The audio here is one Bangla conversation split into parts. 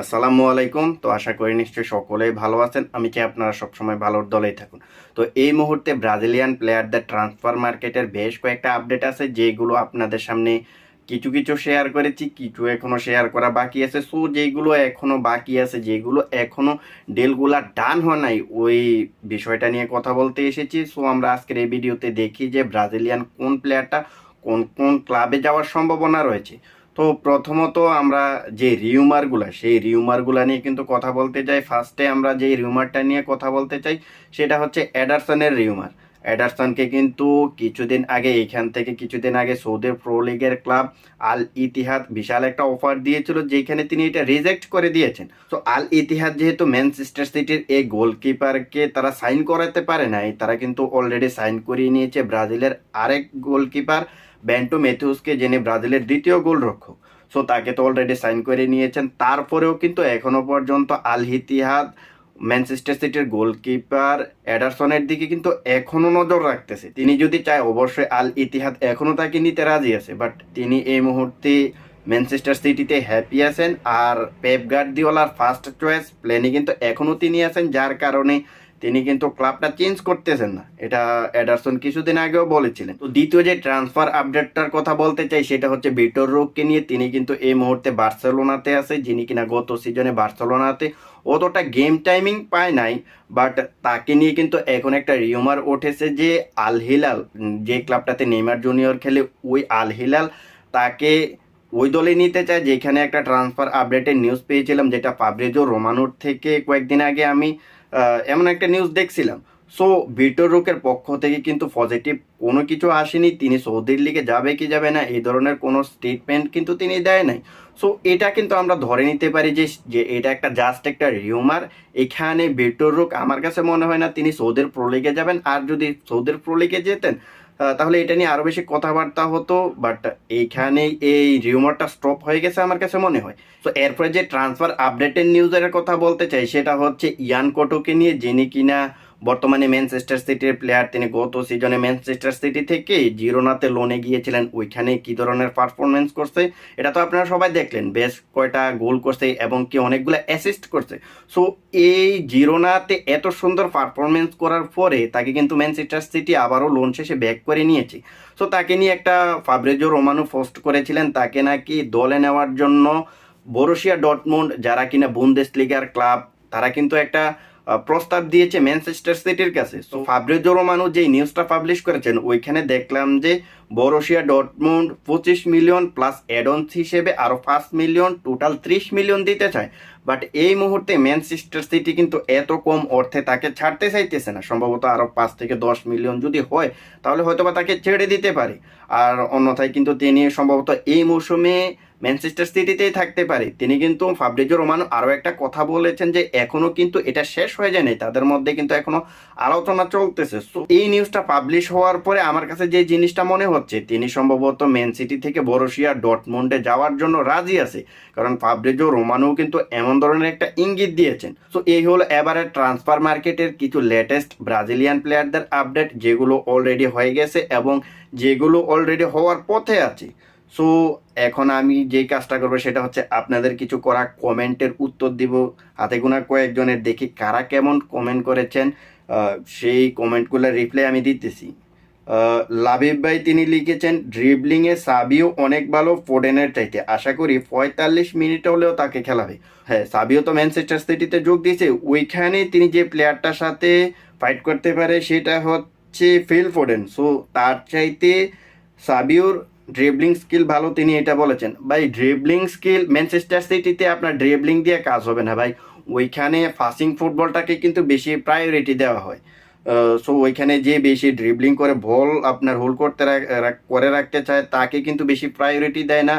আসসালামু আলাইকুম। তো আশা করি নিশ্চয়ই সকলেই ভালো আছেন। আমি চাই আপনারা সবসময় ভালোর দলেই থাকুন? তো এই মুহূর্তে ব্রাজিলিয়ান প্লেয়ারদের ট্রান্সফার মার্কেটের বেশ কয়েকটা আপডেট আছে, যেগুলো আপনাদের সামনে কিছু কিছু শেয়ার করেছি, কিছু এখনও শেয়ার করা বাকি আছে। সো যেগুলো এখনও বাকি আছে, যেগুলো এখনও ডেলগুলা ডান হয় নাই, ওই বিষয়টা নিয়ে কথা বলতে এসেছি। সো আমরা আজকের এই ভিডিওতে দেখি যে ব্রাজিলিয়ান কোন প্লেয়ারটা কোন কোন ক্লাবে যাওয়ার সম্ভাবনা রয়েছে। তো প্রথমত আমরা যে রিউমারগুলা সেই রিউমারগুলা নিয়ে কিন্তু কথা বলতে চাই ফার্স্টে আমরা যে রিউমারটা নিয়ে কথা বলতে চাই, সেটা হচ্ছে অ্যাডারসনের রিউমার অ্যাডারসনকে কিন্তু কিছুদিন আগে, এখান থেকে কিছুদিন আগে সৌদি প্রো লিগের ক্লাব আল ইতিহাদ বিশাল একটা অফার দিয়েছিল, যেখানে তিনি এটা রিজেক্ট করে দিয়েছেন। তো আল ইতিহাদ যেহেতু ম্যানচেস্টার সিটির এই গোলকিপারকে তারা সাইন করাতে পারে নাই, তারা কিন্তু অলরেডি সাইন করিয়ে নিয়েছে। ব্রাজিলের আরেক গোলকিপার ব্যান্টো মেথিউসকে যিনি ব্রাজিলের দ্বিতীয় গোলরক্ষক। সো তাকে তো অলরেডি সাইন করে নিয়েছেন। তারপরেও কিন্তু এখনও পর্যন্ত আল হিতিহাদ ম্যানচেস্টার সিটির গোলকিপার অ্যাডারসনের দিকে কিন্তু এখনও নজর রাখতেছে। তিনি যদি চায়, অবশ্যই আল ইতিহাদ এখনও তাকে নিতে রাজি আছে। বাট তিনি এই মুহূর্তে ম্যানচেস্টার সিটিতে হ্যাপি আছেন। আর পেপ গার্দিওলার ফার্স্ট চয়েস প্লেনে কিন্তু এখনও তিনি আছেন, যার কারণে তিনি কিন্তু ক্লাবটা চেঞ্জ করতেছেন না। এটা অ্যাডারসন কিছুদিন আগেও বলেছিলেন। তো দ্বিতীয় যে ট্রান্সফার আপডেটটার কথা বলতে চাই, সেটা হচ্ছে বিটর রোগকে নিয়ে। তিনি কিন্তু এই মুহূর্তে বার্সেলোনাতে আছে, যিনি কিনা গত সিজনে বার্সেলোনাতে অতটা গেম টাইমিং পায় নাই বাট তাকে নিয়ে কিন্তু এখন একটা রিউমার উঠেছে যে আল হিলাল, যে ক্লাবটাতে নেইমার জুনিয়র খেলে, ওই আল হিলাল তাকে ওই দলে নিতে চায়, যেখানে একটা ট্রান্সফার আপডেটের নিউজ পেয়েছিলাম, যেটা পাবরেজো রোমানোর থেকে কয়েকদিন আগে আমি এমন একটা নিউজ দেখছিলাম। সো ভিটোর রোকের পক্ষ থেকে কিন্তু পজিটিভ কোনো কিছু আসেনি। তিনি সৌদির লিগে যাবে কি যাবে না, এই ধরনের কোনো স্টেটমেন্ট কিন্তু তিনি দেয় নাই। সো এটা কিন্তু আমরা ধরে নিতে পারি যে যে এটা একটা জাস্ট একটা রিউমার এখানে ভিটোর রোক আমার কাছে মনে হয় না তিনি সৌদের প্রো লিগে যাবেন। আর যদি সৌদের প্রো লিগে যেতেন তাহলে এটা নিয়ে আরও বেশি কথাবার্তা হতো বাট এইখানে এই রিউমারটা স্টপ হয়ে গেছে আমার কাছে মনে হয়। তো এরপরে যে ট্রান্সফার আপডেটের নিউজের কথা বলতে চাই, সেটা হচ্ছে ইয়ান কোটোকে নিয়ে, যিনি কিনা বর্তমানে ম্যানচেস্টার সিটির প্লেয়ার তিনি গত সিজনে ম্যানচেস্টার সিটি থেকে জিরোনাতে লোনে গিয়েছিলেন। ওইখানে কি ধরনের পারফরমেন্স করছে, এটা তো আপনারা সবাই দেখলেন। বেশ কয়টা গোল করছে এবং কি অনেকগুলো অ্যাসিস্ট করছে। সো এই জিরোনাতে এত সুন্দর পারফরমেন্স করার পরে তাকে কিন্তু ম্যানচেস্টার সিটি আবারও লোন শেষে ব্যাক করে নিয়েছে। সো তাকে নিয়ে একটা ফাবরেজো রোমানো পোস্ট করেছিলেন। তাকে নাকি দলে নেওয়ার জন্য বরুশিয়া ডটমুন্ড যারা কিনা বুন্দেস লিগার ক্লাব তারা কিন্তু একটা প্রস্তাব দিয়েছে ম্যানচেস্টার সিটির কাছে। তো ফাবরেজো রোমানো যে নিউজটা পাবলিশ করেছেন ওইখানে দেখলাম যে বরুশিয়া ডটমুন্ড পঁচিশ মিলিয়ন প্লাস অ্যাডন্স হিসেবে আরও পাঁচ মিলিয়ন টোটাল ত্রিশ মিলিয়ন দিতে চায়। বাট এই মুহূর্তে ম্যানচেস্টার সিটি কিন্তু এত কম অর্থে তাকে ছাড়তে চাইতেছে না। সম্ভবত আরও পাঁচ থেকে দশ মিলিয়ন যদি হয় তাহলে হয়তোবা তাকে ছেড়ে দিতে পারে। আর অন্যথায় কিন্তু তিনি সম্ভবত এই মৌসুমে ম্যানচেস্টার সিটিতেই থাকতে পারে। তিনি কিন্তু ফাবরিজো রোমানো আরও একটা কথা বলেছেন যে, এখনও কিন্তু এটা শেষ হয়ে যায়নি। তাদের মধ্যে কিন্তু এখনও আলোচনা চলতেছে। সো এই নিউজটা পাবলিশ হওয়ার পরে আমার কাছে যে জিনিসটা মনে হচ্ছে, তিনি সম্ভবত ম্যান সিটি থেকে বরসিয়া ডটমন্ডে যাওয়ার জন্য রাজি আছে। কারণ ফাবরিজো রোমানো কিন্তু এমন ধরনের একটা ইঙ্গিত দিয়েছেন। সো এই হলো এবারে ট্রান্সফার মার্কেটের কিছু লেটেস্ট ব্রাজিলিয়ান প্লেয়ারদের আপডেট যেগুলো অলরেডি হয়ে গেছে এবং যেগুলো অলরেডি হওয়ার পথে আছে। সো এখন আমি যে কাজটা করব সেটা হচ্ছে আপনাদের কিছু করা কমেন্টের উত্তর দিব। হাতে গোনা কয়েকজনের দেখি কারা কেমন কমেন্ট করেছেন সেই কমেন্টগুলোর রিপ্লাই আমি দিতেছি। লাবিব ভাই তিনি লিখেছেন ড্রিবলিংয়ে সাবিও অনেক ভালো, ফোডেনের চাইতে। আশা করি পঁয়তাল্লিশ মিনিট হলেও তাকে খেলাবে হ্যাঁ সাবিও তো ম্যানচেস্টার সিটিতে যোগ দিয়েছে। ওইখানে তিনি যে প্লেয়ারটার সাথে ফাইট করতে পারে সেটা হচ্ছে ফিল ফোডেন সো তার চাইতে সাবিওর ড্রিবলিং স্কিল ভালো তিনি এটা বলেছেন। ভাই ড্রিবলিং স্কিল ম্যানচেস্টার সিটিতে আপনার ড্রিবলিং দিয়ে কাজ হবে না ভাই। ওইখানে ফাসিং ফুটবলটাকে কিন্তু বেশি প্রায়োরিটি দেওয়া হয়। সো ওইখানে যে বেশি ড্রিবলিং করে বল আপনার হোল্ড করতে করে রাখতে চায়, তাকে কিন্তু বেশি প্রায়োরিটি দেয় না।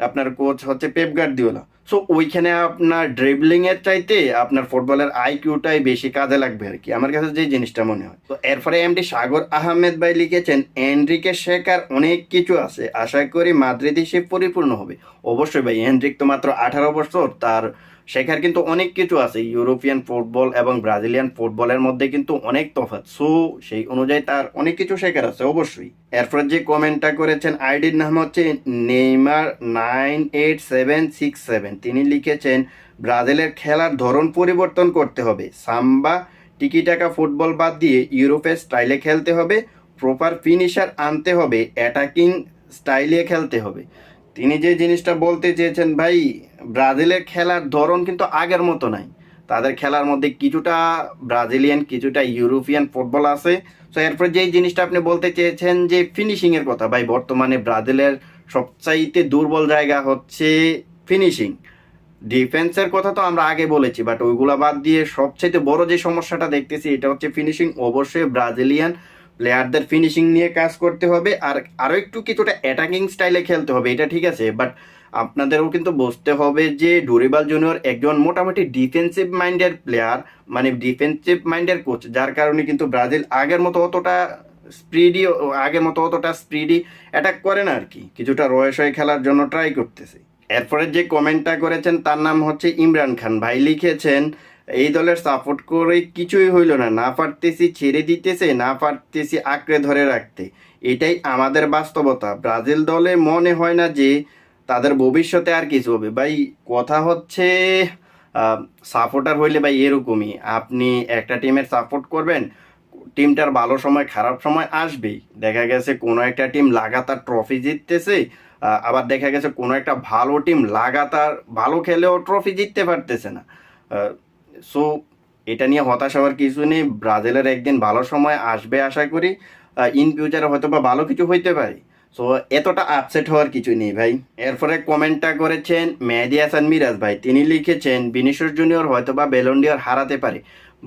আপনার কোচ হচ্ছে পেপ গার্দিওলা সো ওইখানে আপনার ড্রিবলিংয়ের চাইতে আপনার ফুটবলের আইকিউটাই বেশি কাজে লাগবে আর কি। আমার কাছে যে জিনিসটা মনে হয়। তো এরপরে এমডি সাগর আহমেদ ভাই লিখেছেন, এনরিকে শেখার অনেক কিছু আছে। আশা করি মাদ্রিদ সে পরিপূর্ণ হবে। অবশ্যই ভাই, এনরিক তো মাত্র আঠারো বছর, তার শেখার কিন্তু অনেক কিছু আছে। ইউরোপিয়ান ফুটবল এবং ব্রাজিলিয়ান ফুটবলের মধ্যে কিন্তু অনেক তফাৎ। সো সেই অনুযায়ী তার অনেক কিছু শেখার আছে, অবশ্যই। এরপর যে কমেন্টটা করেছেন আইডির নাম হচ্ছে Neymar nine eight seven six seven তিনি লিখেছেন, ব্রাজিলের খেলার ধরন পরিবর্তন করতে হবে। সাম্বা, টিকিটাকা ফুটবল বাদ দিয়ে ইউরোপের স্টাইলে খেলতে হবে। প্রপার ফিনিশার আনতে হবে। অ্যাটাকিং স্টাইলে খেলতে হবে। তিনি যে জিনিসটা বলতে চেয়েছেন, ভাই, ব্রাজিলের খেলার ধরন কিন্তু আগের মতো নাই। তাদের খেলার মধ্যে কিছুটা ব্রাজিলিয়ান, কিছুটা ইউরোপিয়ান ফুটবল আছে। তো এরপর যে জিনিসটা আপনি বলতে চেয়েছেন যে ফিনিশিং এর কথা, ভাই, বর্তমানে ব্রাজিলের সবচাইতে দুর্বল জায়গা হচ্ছে ফিনিশিং ডিফেন্সের কথা তো আমরা আগে বলেছি বাট ওইগুলা বাদ দিয়ে সবচেয়ে বড় যে সমস্যাটা দেখতেছি, এটা হচ্ছে ফিনিশিং অবশ্যই ব্রাজিলিয়ান প্লেয়ারদের ফিনিশিং নিয়ে কাজ করতে হবে আর আরও একটু কিছুটা অ্যাটাকিং স্টাইলে খেলতে হবে, এটা ঠিক আছে। বাট আপনাদেরও কিন্তু বুঝতে হবে যে ডুরিবাল জুনিয়র একজন মোটামুটি ডিফেন্সিভ মাইন্ডের প্লেয়ার মানে ডিফেন্সিভ মাইন্ডের কোচ যার কারণে কিন্তু ব্রাজিল আগের মতো অতটা স্পিডি আগের মতো অতটা স্পিডি অ্যাটাক করে না আর কি। কিছুটা রয়েস হয়ে খেলার জন্য ট্রাই করতেছে। এরপরে যে কমেন্টটা করেছেন তার নাম হচ্ছে ইমরান খান। ভাই লিখেছেন এই দলের সাপোর্ট করে কিছুই হইল না। না পারতেছি ছেড়ে দিতেছে, না পারতেছি আঁকড়ে ধরে রাখতে। এটাই আমাদের বাস্তবতা। ব্রাজিল দলে মনে হয় না যে তাদের ভবিষ্যতে আর কিছু হবে। ভাই, কথা হচ্ছে সাপোর্টার হইলে ভাই এরকমই। আপনি একটা টিমের সাপোর্ট করবেন টিমটার ভালো সময়, খারাপ সময় আসবেই। দেখা গেছে কোনো একটা টিম লাগাতার ট্রফি জিততেছে আবার দেখা গেছে কোনো একটা ভালো টিম লাগাতার ভালো খেলেও ট্রফি জিততে পারতেছে না। সো এটা নিয়ে হতাশ হওয়ার কিছু নেই। ব্রাজিলের একদিন ভালো সময় আসবে আশা করি। ইন ফিউচারে হয়তো বা ভালো কিছু হইতে পারে। সো এতটা আপসেট হওয়ার কিছু নেই ভাই। এরপরে কমেন্টটা করেছেন মেহেদি হাসান মিরাজ ভাই। তিনি লিখেছেন বিনিশস জুনিয়র হয়তো বা বেলন্ডিয়ার হারাতে পারে।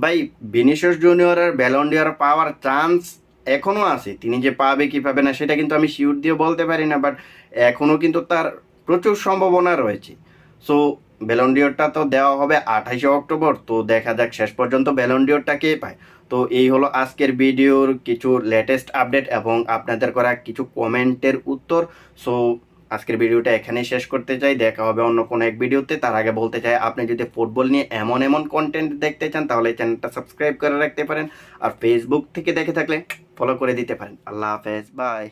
ভাই বিনিশস জুনিয়রের ব্যালন্ডিয়ার পাওয়ার চান্স এখনও আছে। তিনি যে পাবে, কি পাবে না, সেটা কিন্তু আমি শিওর দিয়ে বলতে পারি না বাট এখনও কিন্তু তার প্রচুর সম্ভাবনা রয়েছে। সো ব্যালন্ডিয়রটা তো দেওয়া হবে আঠাশে অক্টোবর, তো দেখা যাক শেষ পর্যন্ত ব্যালন্ডিয়রটা কে পায়। তো এই হলো আজকের ভিডিওর কিছু লেটেস্ট আপডেট এবং আপনাদের করা কিছু কমেন্টের উত্তর। সো আজকের ভিডিওটা এখানেই শেষ করতে চাই। দেখা হবে অন্য কোনো এক ভিডিওতে। তার আগে বলতে চাই, আপনি যদি ফুটবল নিয়ে এমন এমন কন্টেন্ট দেখতে চান, তাহলে চ্যানেলটা সাবস্ক্রাইব করে রাখতে পারেন। আর ফেসবুক থেকে দেখে থাকলে ফলো করে দিতে পারেন। আল্লাহ হাফেজ বাই